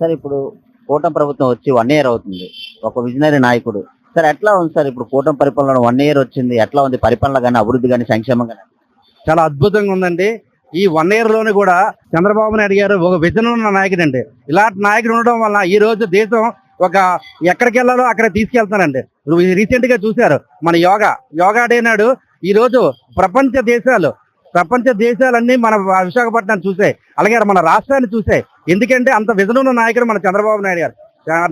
Sir ఇప్పుడు కూటమి ప్రభుత్వం వచ్చి వన్ ఇయర్ అవుతుంది. ఒక విజనరీ నాయకుడు. సార్ ఎట్లా ఉంది సార్ ఇప్పుడు కూటమి పరిపాలన? వన్ ఇయర్ వచ్చింది. ఎట్లా ఉంది? పరిపాలన కానీ అభివృద్ధి కానీ సంక్షేమం కానీ చాలా అద్భుతంగా ఉందండి. ఈ వన్ ఇయర్లోనే కూడా చంద్రబాబు నాయుడు గారు ఒక విజన్ ఉన్న నాయకుడు అండి ఇలాంటి నాయకుడు ఉండడం వల్ల ఈ రోజు దేశం ఒక ఎక్కడికి వెళ్ళాలో అక్కడ తీసుకెళ్తానండి రీసెంట్గా చూశారు. మన యోగా యోగా డే నాడు ఈ రోజు ప్రపంచ దేశాలు ప్రపంచ దేశాలన్నీ మన విశాఖపట్నం చూసాయి అలాగే మన రాష్ట్రాన్ని చూసాయి ఎందుకంటే అంత విజన్ ఉన్న నాయకుడు మన చంద్రబాబు నాయుడు గారు.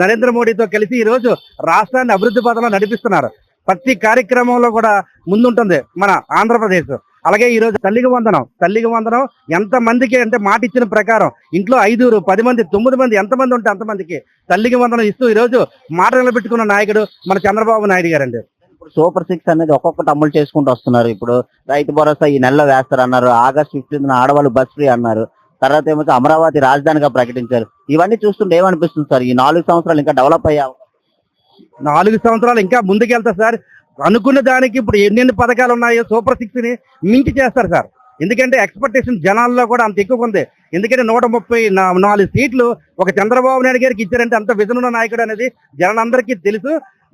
నరేంద్ర మోడీతో కలిసి ఈ రోజు రాష్ట్రాన్ని అభివృద్ధి పథంలో నడిపిస్తున్నారు. ప్రతి కార్యక్రమంలో కూడా ముందుంటుంది మన ఆంధ్రప్రదేశ్. అలాగే ఈ రోజు తల్లికి వందనం తల్లికి వందనం. ఎంత మందికి అంటే మాట ఇచ్చిన ప్రకారం ఇంట్లో ఐదుగురు పది మంది తొమ్మిది మంది ఎంత మంది ఉంటే అంతమందికి తల్లికి వందనం ఇస్తూ ఈ రోజు మాట నిలబెట్టుకున్న నాయకుడు మన చంద్రబాబు నాయుడు గారండి. ఇప్పుడు సూపర్ సిక్స్ అనేది ఒక్కొక్కటి అమలు చేసుకుంటూ వస్తున్నారు. ఇప్పుడు రైతు భరోసా ఈ నెలలో వేస్తారు అన్నారు ఆగస్ట్ ఫిఫ్టీన్ ఆడవాళ్ళు బస్ ఫ్రీ అన్నారు. తర్వాత ఏమో అమరావతి రాజధానిగా ప్రకటించారు. ఇవన్నీ చూస్తుంటే ఏమనిపిస్తుంది సార్? ఈ నాలుగు సంవత్సరాలు ఇంకా డెవలప్ అయ్యా నాలుగు సంవత్సరాలు ఇంకా ముందుకెళ్తా సార్. అనుకున్న దానికి ఇప్పుడు ఎన్నెన్ని పథకాలు ఉన్నాయో సూపర్ సిక్స్ని మించి చేస్తారు సార్. ఎందుకంటే ఎక్స్పెక్టేషన్ జనాల్లో కూడా అంత ఎక్కువ ఉంది. ఎందుకంటే నూట ముప్పై నాలుగు సీట్లు ఒక చంద్రబాబు నాయుడు గారికి ఇచ్చారంటే అంత విజనున్న ఉన్న నాయకుడు అనేది జనాలందరికీ తెలుసు.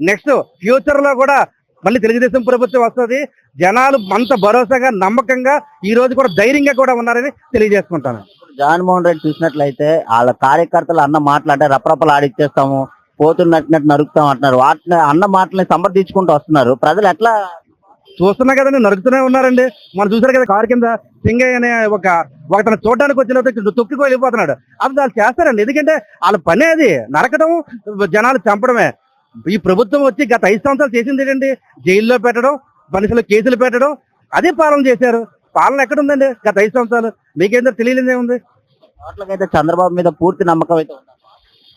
నెక్స్ట్ ఫ్యూచర్లో కూడా మళ్ళీ తెలుగుదేశం ప్రభుత్వం వస్తుంది. జనాలు అంత భరోసాగా నమ్మకంగా ఈ రోజు కూడా ధైర్యంగా కూడా ఉన్నారని తెలియజేసుకుంటాను. జగన్మోహన్ రెడ్డి చూసినట్లయితే వాళ్ళ కార్యకర్తలు అన్న మాటలంటే రప్రపలు ఆడిచ్చేస్తాము పోతున్నట్టు నరుకుతాం అంటున్నారు. వాటిని అన్న మాటలని సమర్థించుకుంటూ వస్తున్నారు. ప్రజలు ఎట్లా చూస్తున్నా కదండి నరుకుతూనే ఉన్నారండి. మనం చూసారు కదా కారు కింద సింగయ్య అనే ఒక ఒక తన చూడడానికి వచ్చిన తొక్కి వెళ్ళిపోతున్నాడు అది వాళ్ళు చేస్తారండి. ఎందుకంటే వాళ్ళ పని అది. నరకడం జనాలు చంపడమే. ఈ ప్రభుత్వం వచ్చి గత ఐదు సంవత్సరాలు చేసింది ఏంటండి? జైల్లో పెట్టడం మనుషులు కేసులు పెట్టడం అదే పాలన చేశారు. పాలన ఎక్కడుందండి గత ఐదు సంవత్సరాలు? మీకేందో తెలియలేదే ఉంది? ఓట్లకైతే చంద్రబాబు మీద పూర్తి నమ్మకం అయితే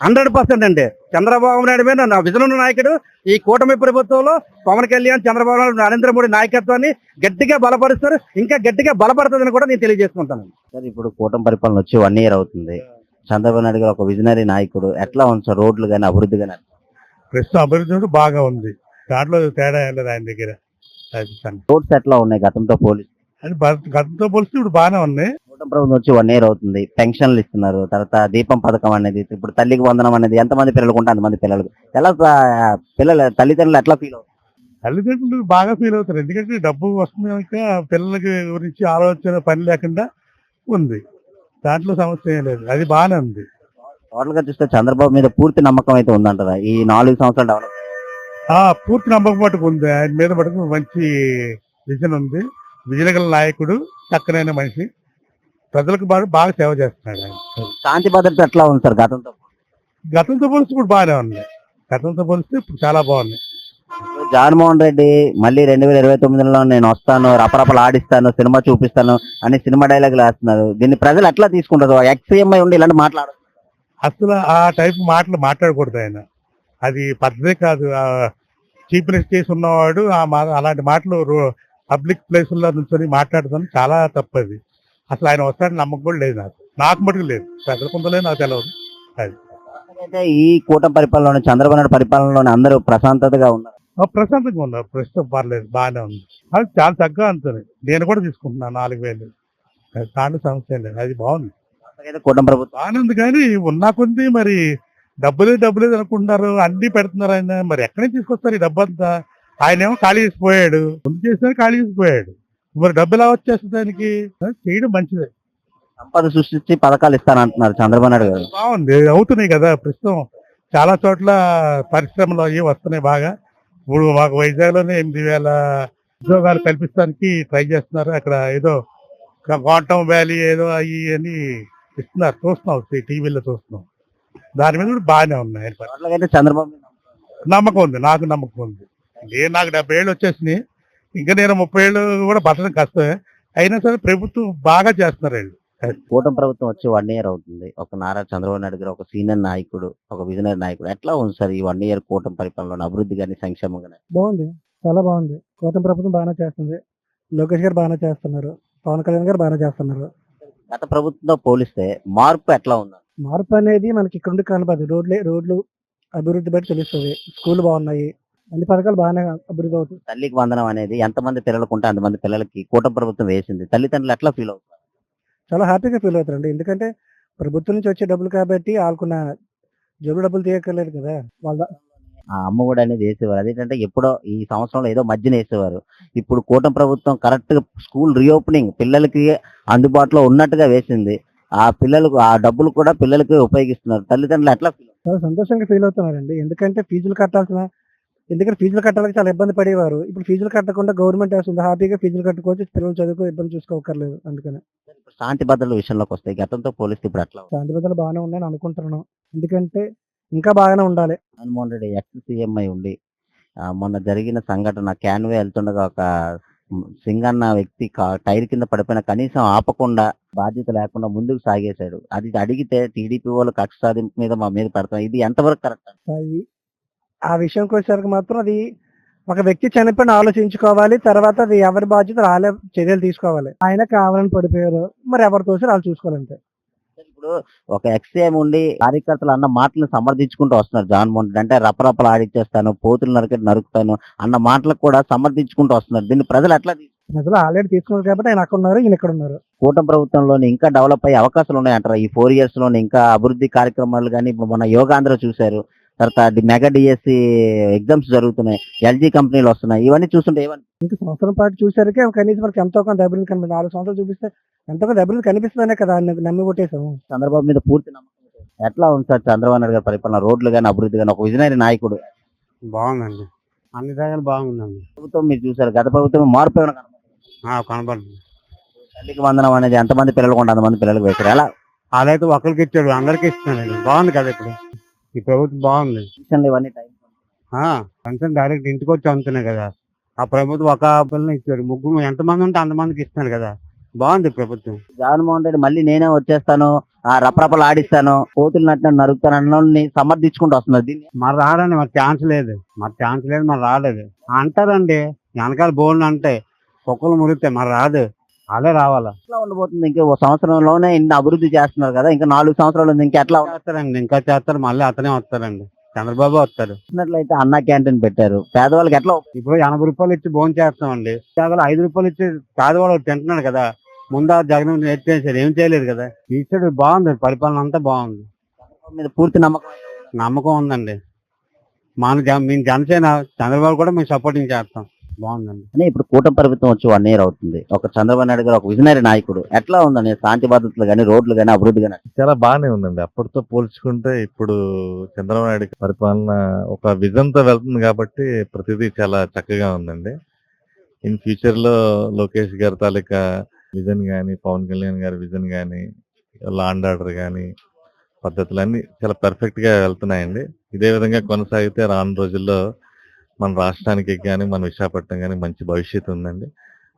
హండ్రెడ్ పర్సెంట్ అండి. చంద్రబాబు నాయుడు మీద నా విజన్ ఉన్న నాయకుడు ఈ కూటమి ప్రభుత్వంలో పవన్ కళ్యాణ్ చంద్రబాబు నాయుడు నరేంద్ర మోడీ నాయకత్వాన్ని గట్టిగా బలపరుస్తారు. ఇంకా గట్టిగా బలపడుతుందని కూడా నేను తెలియజేసుకుంటాను. సార్ ఇప్పుడు కూటమి పరిపాలన వచ్చి వన్ ఇయర్ అవుతుంది. చంద్రబాబు నాయుడు గారు ఒక విజనరీ నాయకుడు. ఎట్లా ఉంది సార్ రోడ్లు కానీ అభివృద్ధి కానీ ప్రస్తుతం అభివృద్ధి కూడా బాగా ఉంది. దాంట్లో తేడా లేదు ఆయన దగ్గర. రోడ్స్ ఎట్లా ఉన్నాయి గతంతో పోలీసు అది గతంతో పోలిస్తే ఇప్పుడు బాగానే ఉన్నాయి. కూటమి ప్రభుత్వం వచ్చి వన్ ఇయర్ అవుతుంది. పెన్షన్లు ఇస్తున్నారు. తర్వాత దీపం పథకం అనేది ఇప్పుడు తల్లికి వందనం అనేది ఎంతమంది పిల్లలకు ఉంటే అంతమంది పిల్లలకు. ఎలా పిల్లలు తల్లిదండ్రులు ఎట్లా ఫీల్ అవుతారు? తల్లిదండ్రులు బాగా ఫీల్ అవుతారు. ఎందుకంటే డబ్బు వస్తుంది కనుక పిల్లలకి గురించి ఆలోచన పని లేకుండా ఉంది. దాంట్లో సమస్య ఏం లేదు. అది బాగానే ఉంది. టోటల్గా చూస్తే చంద్రబాబు మీద పూర్తి నమ్మకం అయితే ఉందంటారా? ఈ నాలుగు సంవత్సరాలు డెవలప్ ఆ పూర్తి నమ్మకం మటుకు ఉంది. ఆయన మీద మటుకు మంచి విజన్ ఉంది. విజన్ గల నాయకుడు చక్కనైన మనిషి. ప్రజలకు బాగా సేవ చేస్తున్నాడు ఆయన. శాంతి భద్రత ఎట్లా ఉంది సార్ గతంతో? గతంతో పోలిస్తే ఇప్పుడు బాగానే ఉంది. గతంతో పోలిస్తే ఇప్పుడు చాలా బాగుంది. జగన్మోహన్ రెడ్డి మళ్ళీ రెండు వేల ఇరవై తొమ్మిదిలో నేను వస్తాను రపరపలు ఆడిస్తాను సినిమా చూపిస్తాను అని సినిమా డైలాగులు వేస్తున్నారు. దీన్ని ప్రజలు ఎట్లా తీసుకుంటారు? ఎక్స్ఎంఐ ఉండి ఇలాంటి మాట్లాడు అసలు ఆ టైప్ మాటలు మాట్లాడకూడదు ఆయన. అది పద్ధతే కాదు. చీప్నెస్ చేసి ఉన్నవాడు ఆ మా- అలాంటి మాటలు పబ్లిక్ ప్లేసుల్లో నుంచొని మాట్లాడడం చాలా తప్పది. అసలు ఆయన వస్తాడని నమ్మకం కూడా లేదు నాకు. నాకు మటుకు లేదు. కొందలే నాకు తెలియదు అయితే ఈ కూటమి పరిపాలనలో చంద్రబాబు నాయుడు పరిపాలనలోనే అందరూ ప్రశాంతతగా ఉన్నారు. ప్రశాంతంగా ఉన్నారు. ప్రస్తుతం పర్లేదు బాగానే ఉంది. అది చాలా తక్కువ అంతనే నేను కూడా తీసుకుంటున్నాను నాలుగు వేలు. అది దాంట్లో సమస్య లేదు. అది బాగుంది. అయితే కూటమి ప్రభుత్వం. బాగానే ఉంది కానీ ఉన్నా కొంది మరి డబ్బులే డబ్బులేదు అనుకుంటున్నారు అన్ని పెడుతున్నారు ఆయన. మరి ఎక్కడి నుంచి తీసుకొస్తారు ఈ డబ్బు అంతా? ఆయన ఏమో ఖాళీ చేసిపోయాడు. ముందు చేసినా ఖాళీ చేసిపోయాడు. మరి డబ్బు ఎలా వచ్చేస్తుంది దానికి చేయడం మంచిదే. సంపద సృష్టించి పథకాలు ఇస్తానంటున్నారు చంద్రబాబు నాయుడు గారు. బాగుంది. అవుతున్నాయి కదా ప్రస్తుతం. చాలా చోట్ల పరిశ్రమలు అవి వస్తున్నాయి బాగా. ఇప్పుడు మాకు వైజాగ్లోనే ఎనిమిది వేల ఉద్యోగాలు కల్పించడానికి ట్రై చేస్తున్నారు. అక్కడ ఏదో క్వాంటమ్ వ్యాలీ ఏదో అవి అని ఇస్తున్నారు చూస్తున్నాం టీవీలో చూస్తున్నాం. దాని మీద కూడా బాగానే ఉన్నాయి ఆయన చంద్రబాబు నమ్మకం. ఉంది? నాకు నమ్మకం ఉంది. నేను నాకు డెబ్బై ఏళ్ళు వచ్చేసినాయి. ఇంకా నేను ముప్పై ఏళ్ళు కూడా బతకడం కష్టమే. అయినా సరే ప్రభుత్వం బాగా చేస్తున్నారు వీళ్ళు. కూటమి ప్రభుత్వం వచ్చి వన్ ఇయర్ అవుతుంది. ఒక నారా చంద్రబాబు నాయుడు గారు ఒక సీనియర్ నాయకుడు ఒక విజనరీ నాయకుడు. ఎట్లా ఉంది సార్ ఈ వన్ ఇయర్ కూటమి పరిపాలనలో అభివృద్ధి కానీ సంక్షేమం కానీ బాగుంది. చాలా బాగుంది. కూటమి ప్రభుత్వం బాగానే చేస్తుంది. లోకేష్ గారు బాగానే చేస్తున్నారు. పవన్ కళ్యాణ్ గారు బాగానే చేస్తున్నారు. గత ప్రభుత్వంతో పోలిస్తే మార్పు ఎట్లా ఉంది మార్పు అనేది మనకి ఇక్కడ కనపడదు. రోడ్లే రోడ్లు అభివృద్ధి బట్టి తెలుస్తుంది. స్కూల్ బాగున్నాయి. అన్ని పథకాలు బాగానే అభివృద్ధి అవుతుంది తల్లికి వందనం అనేది ఎంతమంది పిల్లలకు ఉంటే అంతమంది పిల్లలకి కూటమి ప్రభుత్వం వేసింది. తల్లిదండ్రులు ఎట్లా ఫీల్ అవుతారు చాలా హ్యాపీగా ఫీల్ అవుతారండి. ఎందుకంటే ప్రభుత్వం నుంచి వచ్చే డబ్బులు కాబట్టి వాళ్ళకున్న జేబులో డబ్బులు తీయక్కర్లేదు కదా. వాళ్ళ ఆ అమ్మఒడి అనేది వేసేవారు. అదేంటంటే ఎప్పుడో ఈ సంవత్సరంలో ఏదో మధ్యన వేసేవారు. ఇప్పుడు కూటమి ప్రభుత్వం కరెక్ట్గా స్కూల్ రీఓపెనింగ్ పిల్లలకి అందుబాటులో ఉన్నట్టుగా వేసింది. ఆ పిల్లలకు ఆ డబ్బులు కూడా పిల్లలకి ఉపయోగిస్తున్నారు. తల్లిదండ్రులు అవుతారు? చాలా సంతోషంగా ఫీల్ అవుతున్నారండి. ఎందుకంటే ఫీజులు కట్టాల్సిన ఎందుకంటే ఫీజులు కట్టాలని చాలా ఇబ్బంది పడేవారు. ఇప్పుడు ఫీజులు కట్టకుండా గవర్నమెంట్ వేస్తుంది. హ్యాపీగా ఫీజులు కట్టుకోవచ్చు. పిల్లలు చదువుకో ఇబ్బంది చూసుకోకర్లేదు అందుకని. శాంతి భద్రతల విషయంలోకి వస్తాయి గతంతో పోలిస్తే ఇప్పుడు ఉంది? శాంతి భద్రతలు బాగానే ఉన్నాయని అనుకుంటున్నాను. ఎందుకంటే ఇంకా బాగానే ఉండాలి. జగన్మోహన్ రెడ్డి ఎక్స్ సీఎం అయి ఉండి ఆ, మొన్న జరిగిన సంఘటన క్యాన్వే వెళ్తుండగా ఒక సింగన్న వ్యక్తి కా- టైర్ కింద పడిపోయిన కనీసం ఆపకుండా బాధ్యత లేకుండా ముందుకు సాగేశాడు. అది అడిగితే టీడీపీ వాళ్ళు కక్ష సాధింపు మీద మా మీద పెడతాం. ఇది ఎంతవరకు కరెక్ట్ అది ఆ విషయంకి వచ్చేసరికి మాత్రం అది ఒక వ్యక్తి చనిపోయిన ఆలోచించుకోవాలి తర్వాత అది ఎవరి బాధ్యత వాళ్ళే చర్యలు తీసుకోవాలి. ఆయన కావాలని పడిపోయారు మరి ఎవరి తోసి వాళ్ళు చూసుకోవాలంటే ఇప్పుడు ఒక ఎక్స్ఏఎం ఉండి కార్యకర్తలు అన్న మాటలను సమర్థించుకుంటూ వస్తున్నారు జగన్మోహన్ రెడ్డి. అంటే రపరపలు ఆడిచ్చేస్తాను పోతులు నరకటి నరుకుతాను అన్న మాటలకు కూడా సమర్థించుకుంటూ వస్తున్నారు. దీన్ని ప్రజలు ఎట్లా? ప్రజలు ఆల్రెడీ తీసుకున్నారు కాబట్టి ఆయన అక్కడ ఉన్నారు ఈయన ఇక్కడ ఉన్నారు కూటమి ప్రభుత్వంలోని ఇంకా డెవలప్ అయ్యే అవకాశాలు ఉన్నాయంటారా? ఈ ఫోర్ ఇయర్స్లోని ఇంకా అభివృద్ధి కార్యక్రమాలు కానీ మన యోగాంధ్ర చూశారు. తర్వాత మెగా డిఎస్సి ఎగ్జామ్స్ జరుగుతున్నాయి ఎల్జీ కంపెనీలు వస్తున్నాయి ఇవన్నీ చూస్తుంటే ఏమని ఇంకా సంవత్సరం పాటు చూసరికి కనీసం మనకి ఎంతో కొంత అభివృద్ధి కనిపిస్తుంది. నాలుగు సంవత్సరాలు చూపిస్తే ఎంతో కొంత అభివృద్ధి కనిపిస్తుందనే కదా నమ్మి కొట్టేశాము. చంద్రబాబు మీద పూర్తి నమ్మకం ఉంది. ఎట్లా ఉంది సార్ చంద్రబాబు నాయుడు గారి పరిపాలన? రోడ్లు కానీ అభివృద్ధి కానీ ఒక విజనరీ నాయకుడు. బాగుందండి. అన్ని దగ్గర బాగుందండి. ప్రభుత్వం మీరు చూసారు గత ప్రభుత్వం మార్పు? కనపడుతుంది తల్లికి వందనం అనేది ఎంతమంది పిల్లలు కొంటే అంతమంది పిల్లలకు వేశారు. ఎలా? అదైతే ఒకరికి ఇచ్చాడు అందరికి ఇస్తున్నాడు బాగుంది కదా ఇప్పుడు. ఈ ప్రభుత్వం బాగుంది. పెన్షన్లు ఇవన్నీ టైం పెన్షన్ డైరెక్ట్ ఇంటికి వచ్చి అమ్ముతున్నాయి కదా. ఆ ప్రభుత్వం ఒక పిల్లని ఇచ్చాడు ముగ్గురు ఎంతమంది ఉంటే అంతమందికి ఇస్తున్నాడు కదా. బాగుంది ప్రభుత్వం. జగన్మోహన్ రెడ్డి మళ్ళీ నేనే వచ్చేస్తాను ఆ రపరపలు ఆడిస్తాను కోతులు నట్టిన నరుకుతాను అన్నోళ్ళని సమర్థించుకుంటూ వస్తున్నారు. దీన్ని మరి రాడండి మరి ఛాన్స్ లేదు. మరి ఛాన్స్ లేదు మరి రాలేదు. అంటారండి వెనకాల బోల్డ్ అంటే కుక్కలు మురిగితే మరి రాదు. అదే రావాలా? ఎట్లా ఉండబోతుంది? ఇంకా ఓ సంవత్సరంలోనే ఇన్ని అభివృద్ధి చేస్తున్నారు కదా ఇంకా నాలుగు సంవత్సరాలు ఉంది ఇంకా ఎట్లా చేస్తారండి ఇంకా చేస్తారు మళ్ళీ అతనే వస్తారండి. చంద్రబాబు వస్తారు. చూసినట్లయితే అన్న క్యాంటీన్ పెట్టారు. పేదవాళ్ళకి ఎట్లా ఇప్పుడు ఎనభై రూపాయలు ఇచ్చి భోజనం చేస్తామండి. కేవలం ఐదు రూపాయలు ఇచ్చి పేదవాడు తింటున్నాడు కదా ముందు జగన్ ఎత్తేసాడు ఏం చేయలేదు కదా? ఇచ్చాడు బాగుంది పరిపాలన అంతా బాగుంది. మీద పూర్తి నమ్మకం నమ్మకం ఉందండి. మన జన- మేము జనసేన చంద్రబాబు కూడా మేము సపోర్టింగ్ చేస్తాం. బాగుందండి. అని ఇప్పుడు కూటమి ప్రభుత్వం వచ్చి వన్ ఇయర్ అవుతుంది. ఒక చంద్రబాబు నాయుడు గారు ఒక విజనరీ నాయకుడు. ఎట్లా ఉందని శాంతి భద్రతలు కానీ రోడ్లు కానీ అభివృద్ధి కానీ చాలా బాగానే ఉందండి. అప్పటితో పోల్చుకుంటే ఇప్పుడు చంద్రబాబు నాయుడు పరిపాలన ఒక విజన్తో వెళ్తుంది కాబట్టి ప్రతిదీ చాలా చక్కగా ఉందండి. ఇన్ ఫ్యూచర్లో లోకేష్ గారి తాలూకా విజన్ గాని పవన్ కళ్యాణ్ గారి విజన్ గాని లా అండ్ ఆర్డర్ గాని పద్ధతులన్నీ చాలా పర్ఫెక్ట్గా వెళ్తున్నాయండి. ఇదే విధంగా కొనసాగితే రాను రోజుల్లో మన రాష్ట్రానికి కానీ మన విశాఖపట్నం కానీ మంచి భవిష్యత్తు ఉందండి.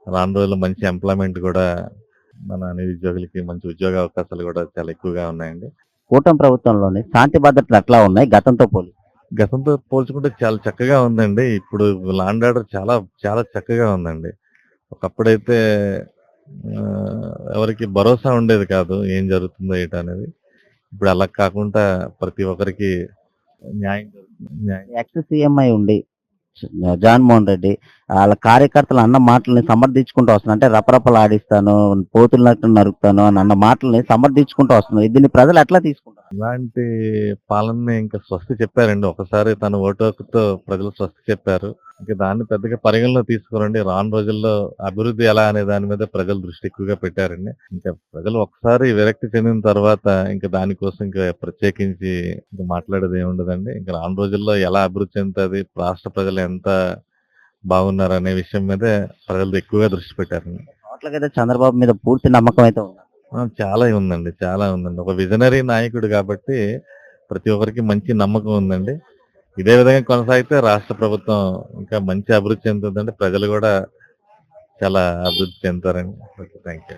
రాను రోజుల్లో మంచి ఎంప్లాయ్మెంట్ కూడా మన నిరుద్యోగులకి మంచి ఉద్యోగ అవకాశాలు కూడా చాలా ఎక్కువగా ఉన్నాయండి. కూటమి ప్రభుత్వంలోని శాంతి భద్రతలు ఎట్లా ఉన్నాయి? గతంతో పోలి. గతంతో పోల్చుకుంటే చాలా చక్కగా ఉందండి. ఇప్పుడు లాండ్ ఆర్డర్ చాలా చాలా చక్కగా ఉందండి. ఒకప్పుడైతే ఎవరికి భరోసా ఉండేది కాదు ఏం జరుగుతుందో ఏంటి అనేది. ఇప్పుడు అలా కాకుండా ప్రతి ఒక్కరికి న్యాయం ఎక్స్ సీఎం అయి ఉండి జగన్మోహన్ రెడ్డి వాళ్ళ కార్యకర్తలు అన్న మాటల్ని సమర్థించుకుంటూ వస్తున్నారు. అంటే రపరపలు ఆడిస్తాను పోతులు నట్టు నరుకుతాను అని అన్న మాటల్ని సమర్థించుకుంటూ వస్తున్నారు. దీన్ని ప్రజలు ఎట్లా తీసుకుంటారు? ఇలాంటి పాలనని ఇంకా స్వస్తి చెప్పారండి. ఒకసారి తన ఓటు హక్కుతో ప్రజలు స్వస్తి చెప్పారు. ఇంకా దాన్ని పెద్దగా పరిగణలో తీసుకోరండి. రాను రోజుల్లో అభివృద్ధి ఎలా అనే దాని మీద ప్రజలు దృష్టి ఎక్కువగా పెట్టారండి. ఇంకా ప్రజలు ఒకసారి విరక్తి చెందిన తర్వాత ఇంకా దానికోసం ఇంకా ప్రత్యేకించి ఇంకా మాట్లాడేది ఏముండదండి ఇంకా రాను రోజుల్లో ఎలా అభివృద్ధి చెందుతుంది రాష్ట్ర ప్రజలు ఎంత బాగున్నారు అనే విషయం మీదే ప్రజలు ఎక్కువగా దృష్టి పెట్టారండి. ఓట్లకైతే చంద్రబాబు మీద పూర్తి నమ్మకం అయితే చాలా ఉందండి. చాలా ఉందండి. ఒక విజనరీ నాయకుడు కాబట్టి ప్రతి ఒక్కరికి మంచి నమ్మకం ఉందండి. ఇదే విధంగా కొనసాగితే రాష్ట్ర ప్రభుత్వం ఇంకా మంచి అభివృద్ధి చెందుతుందంటే ప్రజలు కూడా చాలా అభివృద్ధి చెందుతారండి ఓకే థ్యాంక్ యూ